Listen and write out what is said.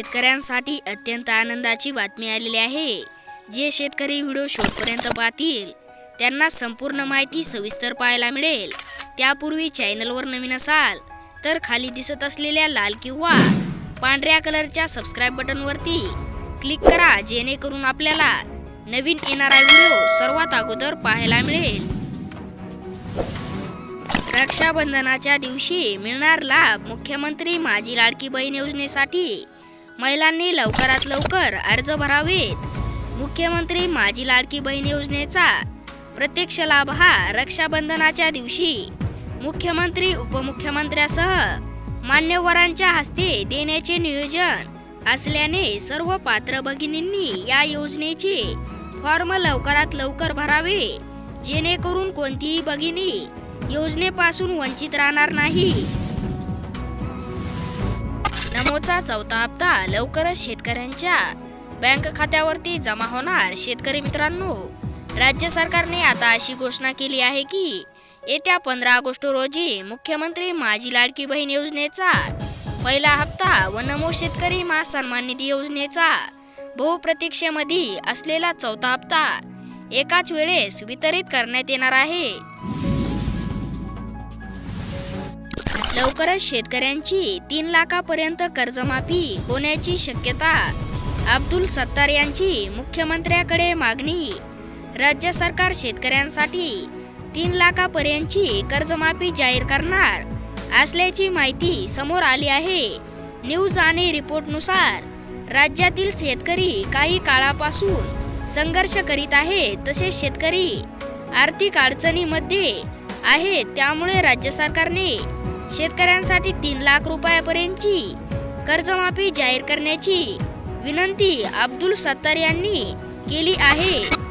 शेतकऱ्यांसाठी अत्यंत आनंदाची बातमी आलेली आहे. जे शेतकरी व्हिडिओ शेवटपर्यंत पाहतील त्यांना संपूर्ण माहिती सविस्तर पाहायला मिळेल. त्यापूर्वी चॅनलवर नवीन असाल तर खाली दिसत असलेल्या लाल किंवा पांढऱ्या कलरच्या सबस्क्राईब बटनवरती क्लिक करा जेणेकरून आपल्याला नवीन येणारा व्हिडिओ सर्वात अगोदर पाहायला मिळेल. रक्षाबंधनाच्या दिवशी मिळणार लाभ मुख्यमंत्री माझी लाडकी बहीण योजनेसाठी महिलांनी लवकरात लवकर अर्ज भरावेत. मुख्यमंत्री माझी लाडकी बहीण योजनेचा प्रत्यक्ष लाभ हा रक्षाबंधनाच्या दिवशी मुख्यमंत्री उपमुख्यमंत्र्यासह मान्यवरांच्या हस्ते देण्याचे नियोजन असल्याने सर्व पात्र भगिनींनी या योजनेचे फॉर्म लवकरात लवकर भरावे. जेणेकरून कोणतीही भगिनी योजनेपासून वंचित राहणार नाही. नमोचा चौथा हप्ता लवकरच शेतकऱ्यांच्या बँक खात्यावरती जमा होणार शेतकरी मित्रांनो. राज्य सरकारने आता अशी घोषणा केली आहे की येत्या पंधरा ऑगस्ट रोजी मुख्यमंत्री माझी लाडकी बहीण योजनेचा पहिला हप्ता व नमो शेतकरी महासन्मान निधी योजनेचा बहुप्रतीक्षेमध्ये असलेला चौथा हप्ता एकाच वेळेस वितरित करण्यात येणार आहे. लवकरच शेतकऱ्यांची तीन लाखापर्यंत कर्जमाफी होण्याची शक्यता. अब्दुल सत्तार यांची मुख्यमंत्र्याकडे मागणी. राज्य सरकार शेतकऱ्यांसाठी तीन लाखापर्यंतची कर्जमाफी जाहीर करणार असल्याची माहिती समोर आली आहे. न्यूज आणि रिपोर्टनुसार राज्यातील शेतकरी काही काळापासून संघर्ष करीत आहे तसेच शेतकरी आर्थिक अडचणीमध्ये आहेत त्यामुळे राज्य सरकारने शेतकऱ्यांसाठी तीन लाख रुपयापर्यंतची कर्जमाफी जाहीर करण्याची विनंती अब्दुल सत्तार यांनी केली आहे.